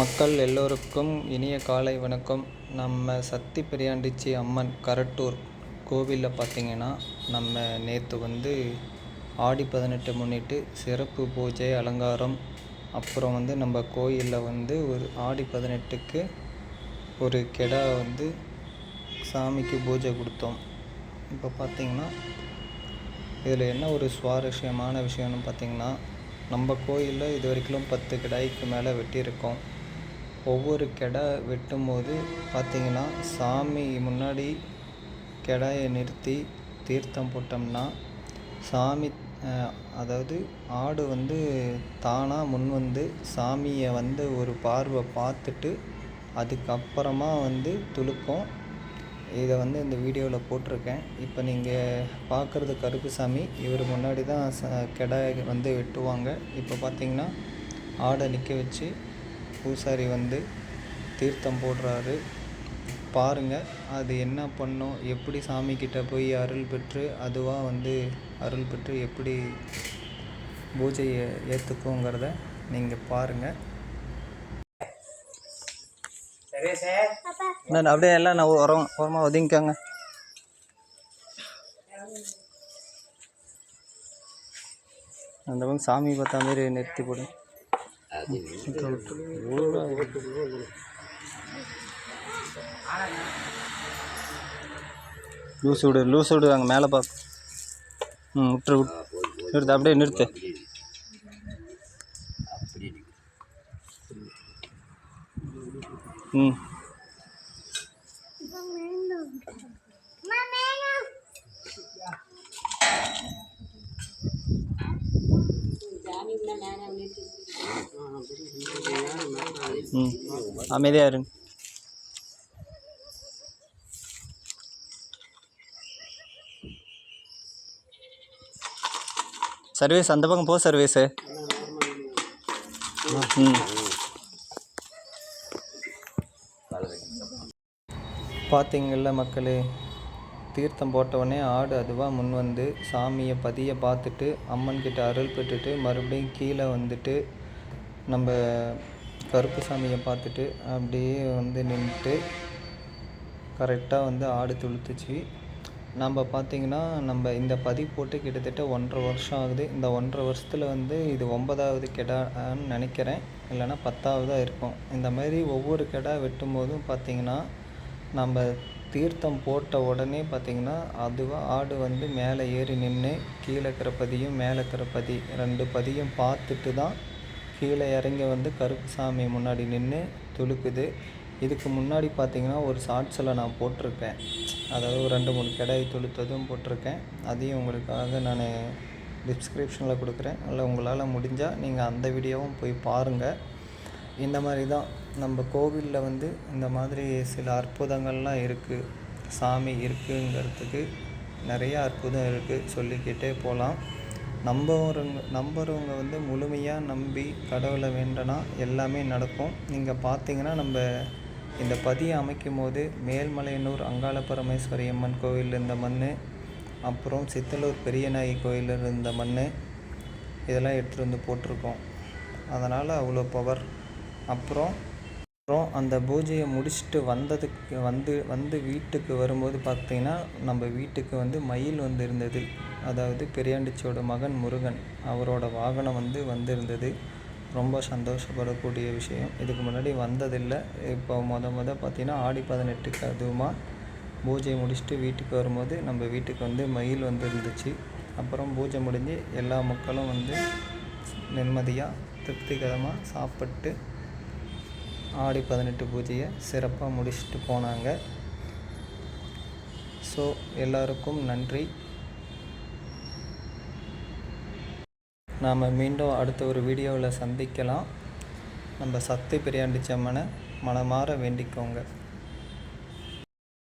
மக்கள் எல்லோருக்கும் இனிய காலை வணக்கம். நம்ம சக்தி பெரியாண்டிச்சி அம்மன் கரட்டூர் கோவிலில் பார்த்திங்கன்னா நம்ம நேற்று வந்து ஆடி பதினெட்டு முன்னிட்டு சிறப்பு பூஜை அலங்காரம் அப்புறம் வந்து நம்ம கோயிலில் வந்து ஒரு ஆடி பதினெட்டுக்கு ஒரு கெடா வந்து சாமிக்கு பூஜை கொடுத்தோம். இப்போ பார்த்திங்கன்னா இதில் என்ன ஒரு சுவாரஸ்யமான விஷயம்னு பார்த்தீங்கன்னா நம்ம கோயிலில் இது வரைக்கும் பத்து கிடாய்க்கு மேலே வெட்டியிருக்கோம். ஒவ்வொரு கெடா வெட்டும்போது பார்த்திங்கன்னா சாமி முன்னாடி கெடாயை நிறுத்தி தீர்த்தம் போட்டோம்னா சாமி அதாவது ஆடு வந்து தானாக முன் வந்து சாமியை வந்து ஒரு பார்வை பார்த்துட்டு அதுக்கப்புறமா வந்து துளுக்கும். இதை வந்து இந்த வீடியோவில் போட்டிருக்கேன். இப்போ நீங்கள் பார்க்குறது கருப்புசாமி இவர் முன்னாடி தான் ச கிடா வந்து வெட்டுவாங்க. இப்போ பார்த்தீங்கன்னா ஆடை நிற்க வச்சு பூசாரி வந்து தீர்த்தம் போடுறாரு. பாருங்கள் அது என்ன பண்ணும் எப்படி சாமிக்கிட்ட போய் அருள் பெற்று அதுவாக வந்து அருள் பெற்று எப்படி பூஜையை ஏற்றுக்குங்கிறத நீங்கள் பாருங்கள் நான் அப்படியே எல்லாம் நான் உரம் உரமாக ஒதுங்கிக்கோங்க. அந்த பக்கம் சாமி பார்த்தா மாரி நிறுத்தி போடு லூஸ் விடு லூஸ் விடு அங்கே மேலே பார்க்க ம் விட்டுரு விட்டு நிறுத்து அப்படியே நிறுத்து. ம். ம். அமைதியாக இருங்க. சர்வீஸ் அந்த பக்கம் போ சர்வீஸு. ம். பார்த்தீங்கள மக்களே தீர்த்தம் போட்டவொடனே ஆடு அதுவாக முன் வந்து சாமியை பதிய பார்த்துட்டு அம்மன்கிட்ட அருள் பெற்றுட்டு மறுபடியும் கீழே வந்துட்டு நம்ம கருப்பு சாமியை பார்த்துட்டு அப்படியே வந்து நின்றுட்டு கரெக்டாக வந்து ஆடு துளுத்துச்சு. நம்ம பார்த்திங்கன்னா நம்ம இந்த பதிவு போட்டு கிட்டத்தட்ட ஒன்றரை வருஷம் ஆகுது. இந்த ஒன்றரை வருஷத்தில் வந்து இது ஒன்பதாவது கெடான்னு நினைக்கிறேன். இல்லைன்னா பத்தாவதாக இருக்கும். இந்த மாதிரி ஒவ்வொரு கெடா வெட்டும் போதும் பார்த்திங்கன்னா நம்ம தீர்த்தம் போட்ட உடனே பார்த்திங்கன்னா அதுவாக ஆடு வந்து மேலே ஏறி நின்று கீழே இருக்கிற பதியும் மேலே இருக்கிற பதி ரெண்டு பதியும் பார்த்துட்டு தான் கீழே இறங்கி வந்து கருப்பு சாமி முன்னாடி நின்று துளுக்குது. இதுக்கு முன்னாடி பார்த்தீங்கன்னா ஒரு ஷார்ட்ஸில் நான் போட்டிருக்கேன். அதாவது ஒரு ரெண்டு மூணு கிடாய் துளுத்ததும் போட்டிருக்கேன். அதையும் உங்களுக்காக நான் டிஸ்கிரிப்ஷனில் கொடுக்குறேன். இல்லை உங்களால் முடிஞ்சால் நீங்கள் அந்த வீடியோவும் போய் பாருங்கள் இந்த மாதிரி தான் நம்ம கோவிலில் வந்து இந்த மாதிரி சில அற்புதங்கள்லாம் இருக்குது சாமி இருக்குங்கிறதுக்கு நிறைய அற்புதம் இருக்குது சொல்லிக்கிட்டே போகலாம் நம்புறவங்க நம்புறவங்க வந்து முழுமையாக நம்பி கடவுளை வேண்டனா எல்லாமே நடக்கும். நீங்கள் பார்த்தீங்கன்னா நம்ம இந்த பதியை அமைக்கும் போது மேல்மலையனூர் அங்காள பரமேஸ்வரி அம்மன் கோவில் இருந்த மண் அப்புறம் சித்தலூர் பெரியநாயகி கோயில் இருந்த மண் இதெல்லாம் எடுத்துகிட்டு வந்து போட்டிருக்கோம். அதனால் அவ்வளோ பவர். அப்புறம் அப்புறம் அந்த பூஜையை முடிச்சுட்டு வந்ததுக்கு வந்து வந்து வீட்டுக்கு வரும்போது பார்த்திங்கன்னா நம்ம வீட்டுக்கு வந்து மயில் வந்து இருந்தது. அதாவது பெரியாண்டிச்சியோட மகன் முருகன் அவரோட வாகனம் வந்து வந்திருந்தது. ரொம்ப சந்தோஷப்படக்கூடிய விஷயம். இதுக்கு முன்னாடி வந்ததில்லை. இப்போ மொத மொதல் பார்த்திங்கன்னா ஆடி பதினெட்டுக்கு அதுவுமா பூஜை முடிச்சுட்டு வீட்டுக்கு வரும்போது நம்ம வீட்டுக்கு வந்து மயில் வந்து இருந்துச்சு அப்புறம் பூஜை முடிஞ்சு எல்லா மக்களும் வந்து நிம்மதியாக திருப்திகரமாக சாப்பிட்டு ஆடி பதினெட்டு பூஜையை சிறப்பாக முடிச்சுட்டு போனாங்க. ஸோ எல்லாருக்கும் நன்றி. நாம் மீண்டும் அடுத்த ஒரு வீடியோவில் சந்திக்கலாம். நம்ம சத்து பிரியாண்டிச்சம்மனை மனமாற வேண்டிக்கோங்க.